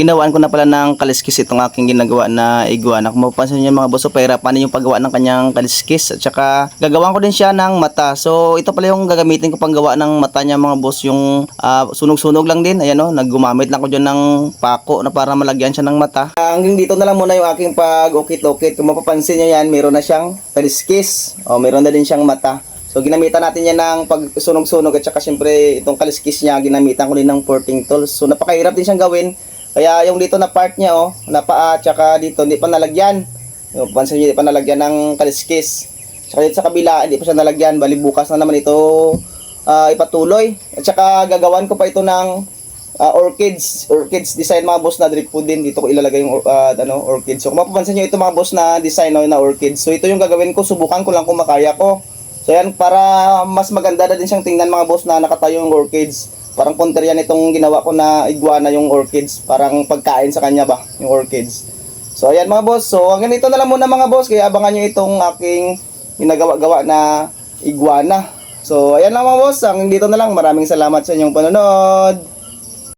ginawaan ko na pala ng kaliskis itong aking ginagawa na iguana. Kung mapapansin niyo mga boss, so pahirapan yung paggawa ng kanyang kaliskis. At saka gagawan ko din siya ng mata. So ito pala yung gagamitin ko pang gawa ng mata niya mga boss. Yung ah, sunog-sunog lang din. Ayan o, naggumamit lang ko dyan ng pako na para malagyan siya ng mata. Hanggang dito na lang muna yung aking pag-ukit-ukit. Kung mapapansin niyo yan, meron na siyang kaliskis. O, meron na din siyang mata. So ginamitan natin yan ng pagsunog-sunog at saka syempre itong kaliskis niya ginamitan ko din ng porting tools. So napakahirap din siyang gawin. Kaya yung dito na part niya oh, na paa at saka dito hindi pa nalagyan. Yung pansin niyo hindi pa nalagyan ng kaliskis. Saka dito sa kabila hindi pa siya nalagyan. Bali bukas na naman ito ah, ipatuloy. At saka gagawan ko pa ito ng ah, orchids, orchids design mga boss na drip po din dito ko ilalagay yung ah, ano orchids. So kung mapapansin niyo ito mga boss na design no, na orchids. So ito yung gagawin ko, subukan ko lang kung makaya ko. So yan, para mas maganda na din siyang tingnan mga boss na nakatayo yung orchids. Parang counter yan itong ginawa ko na iguana yung orchids. Parang pagkain sa kanya ba, yung orchids. So ayan mga boss. So hanggang dito na lang muna mga boss. Kaya abangan nyo itong aking ginagawa-gawa na iguana. So ayan lang mga boss. Hanggang dito na lang. Maraming salamat sa inyong panonood.